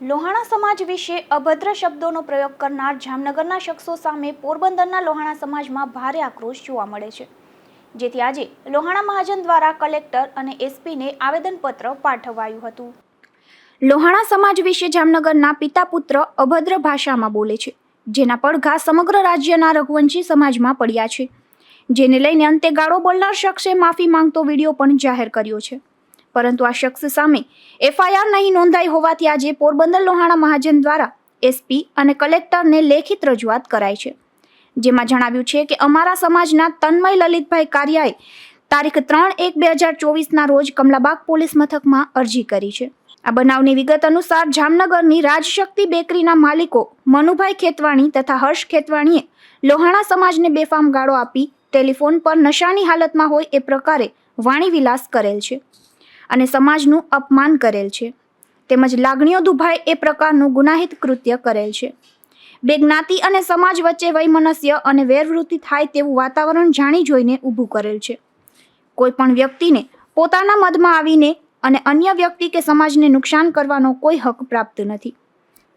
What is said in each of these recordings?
લોહાણા સમાજ વિશે અભદ્ર શબ્દોનો પ્રયોગ કરનાર જામનગરના શખ્સો સામે પોરબંદરના લોહાણા સમાજમાં ભારે આક્રોશ જોવા મળે છે. જેથી આજે લોહાણા મહાજન દ્વારા કલેક્ટર અને એસપીને આવેદનપત્ર પાઠવાયું હતું. લોહાણા સમાજ વિશે જામનગરના પિતા પુત્ર અભદ્ર ભાષામાં બોલે છે, જેના પડઘા સમગ્ર રાજ્યના રઘુવંશી સમાજમાં પડ્યા છે. જેને લઈને અંતે ગાળો બોલનાર શખ્સે માફી માંગતો વીડિયો પણ જાહેર કર્યો છે. પરંતુ આ શખ્સ સામે એફઆઈઆર નહીં નોંધાઈ હોવાથી આજે પોરબંદર લોહાણા મહાજન દ્વારા એસપી અને કલેક્ટરને લેખિત રજૂઆત કરાઈ છે. જેમાં જણાવ્યું છે કે અમારા સમાજના તન્મય લલિતભાઈ કારિયાએ તારીખ ત્રણ એક બે હજાર ચોવીસના રોજ કમલાબાગ પોલીસ મથકમાં અરજી કરી છે. આ બનાવની વિગત અનુસાર જામનગરની રાજશક્તિ બેકરીના માલિકો મનુભાઈ ખેતવાણી તથા હર્ષ ખેતવાણીએ લોહાણા સમાજને બેફામ ગાળો આપી ટેલિફોન પર નશાની હાલતમાં હોય એ પ્રકારે વાણી વિલાસ કરેલ છે. અને સમાજનું અપમાન કરેલ છે. તેમજ લાગણીઓ દુભાય એ પ્રકારનું ગુનાહિત કૃત્ય કરેલ છે. બે જ્ઞાતિ અને સમાજ વચ્ચે વૈમનસ્ય અને વેરવૃત્તિ થાય તેવું વાતાવરણ જાણી જોઈને ઊભું કરેલ છે. કોઈ પણ વ્યક્તિને પોતાના મદમાં આવીને અને અન્ય વ્યક્તિ કે સમાજને નુકસાન કરવાનો કોઈ હક પ્રાપ્ત નથી.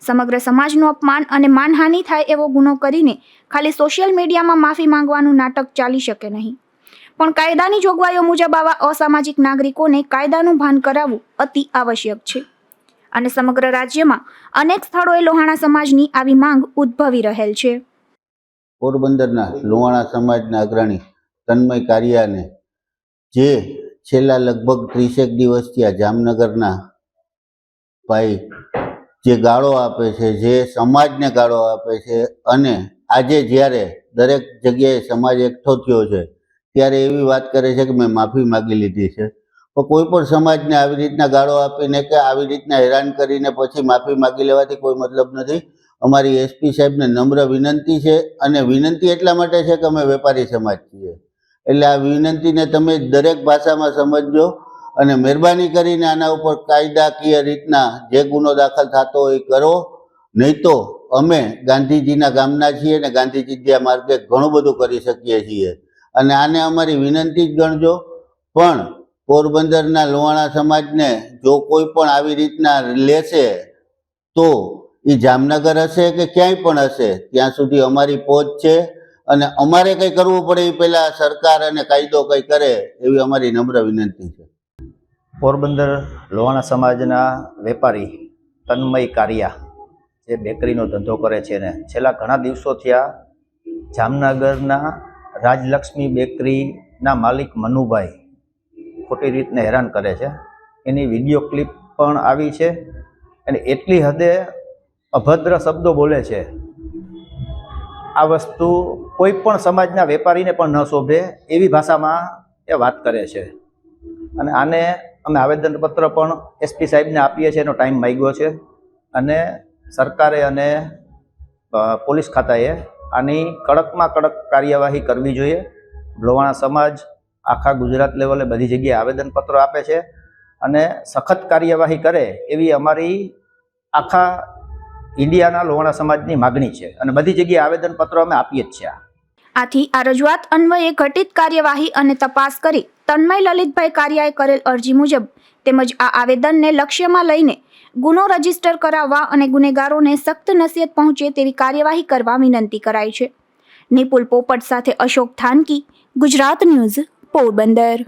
સમગ્ર સમાજનું અપમાન અને માનહાનિ થાય એવો ગુનો કરીને ખાલી સોશિયલ મીડિયામાં માફી માંગવાનું નાટક ચાલી શકે નહીં. પણ કાયદાની જોગવાઈઓ મુજબ આવા અસામાજિક નાગરિકોને કાયદાનું ભાન કરાવવું અતિ આવશ્યક છે. અને સમગ્ર રાજ્યમાં અનેક સ્થળોએ લોહાણા સમાજની આવી માંગ ઉદ્ભવી રહેલ છે. પોરબંદરના લોહાણા સમાજના અગ્રણી તન્મય કારિયાને જે છેલ્લા લગભગ ત્રીસેક દિવસથી આ જામનગરના ભાઈ જે ગાળો આપે છે, જે સમાજને ગાળો આપે છે અને આજે જ્યારે દરેક જગ્યાએ સમાજ એકઠો થયો છે ત્યારે એવી વાત કરે છે કે મેં માફી માગી લીધી છે. તો કોઈ પણ સમાજને આવી રીતના ગાળો આપીને કે આવી રીતના હેરાન કરીને પછી માફી માગી લેવાથી કોઈ મતલબ નથી. અમારી એસપી સાહેબને નમ્ર વિનંતી છે અને વિનંતી એટલા માટે છે કે અમે વેપારી સમાજ છીએ. એટલે આ વિનંતીને તમે દરેક ભાષામાં સમજજો અને મહેરબાની કરીને આના ઉપર કાયદાકીય રીતના જે ગુનો દાખલ થતો હોય એ કરો. નહીં તો અમે ગાંધીજીના ગામના છીએ અને ગાંધીજી માર્ગે ઘણું બધું કરી શકીએ છીએ. અને આને અમારી વિનંતી જ ગણજો. પણ પોરબંદરના લોહાણા સમાજને જો કોઈ પણ આવી રીતના લેશે, તો એ જામનગર હશે કે ક્યાંય પણ હશે, ત્યાં સુધી અમારી પહોંચ છે અને અમારે કંઈ કરવું પડે એ પહેલાં સરકાર અને કાયદો કંઈ કરે એવી અમારી નમ્ર વિનંતી છે. પોરબંદર લોહાણા સમાજના વેપારી તન્મય કારિયા જે બેકરીનો ધંધો કરે છે ને, છેલ્લા ઘણા દિવસો થયા જામનગરના રાજલક્ષ્મી બેકરીના માલિક મનુભાઈ ખોટી રીતને હેરાન કરે છે. એની વીડિયો ક્લિપ પણ આવી છે અને એટલી હદે અભદ્ર શબ્દો બોલે છે. આ વસ્તુ કોઈ પણ સમાજના વેપારીને પણ ન શોભે એવી ભાષામાં એ વાત કરે છે. અને આને અમે આવેદનપત્ર પણ એસપી સાહેબને આપીએ છીએ, એનો ટાઈમ માગ્યો છે. અને સરકારે અને પોલીસ ખાતાએ આની કડકમાં કડક કાર્યવાહી કરવી જોઈએ. લોવાણા સમાજ આખા ગુજરાત લેવલે બધી જગ્યાએ આવેદનપત્રો આપે છે અને સખત કાર્યવાહી કરે એવી અમારી આખા ઇન્ડિયાના લોહાણા સમાજની માગણી છે અને બધી જગ્યાએ આવેદનપત્રો અમે આપીએ જ છીએ આથી આ રજૂઆત અન્વયે ઘટિત કાર્યવાહી અને તપાસ કરી તન્મય લલિતભાઈ કારિયાએ કરેલ અરજી મુજબ તેમજ આ આવેદનને લક્ષ્યમાં લઈને ગુનો રજિસ્ટર કરાવવા અને ગુનેગારોને સખ્ત નસીહત પહોંચે તેવી કાર્યવાહી કરવા વિનંતી કરાઈ છે. નિપુલ પોપટ સાથે અશોક થાનકી, ગુજરાત ન્યૂઝ, પોરબંદર.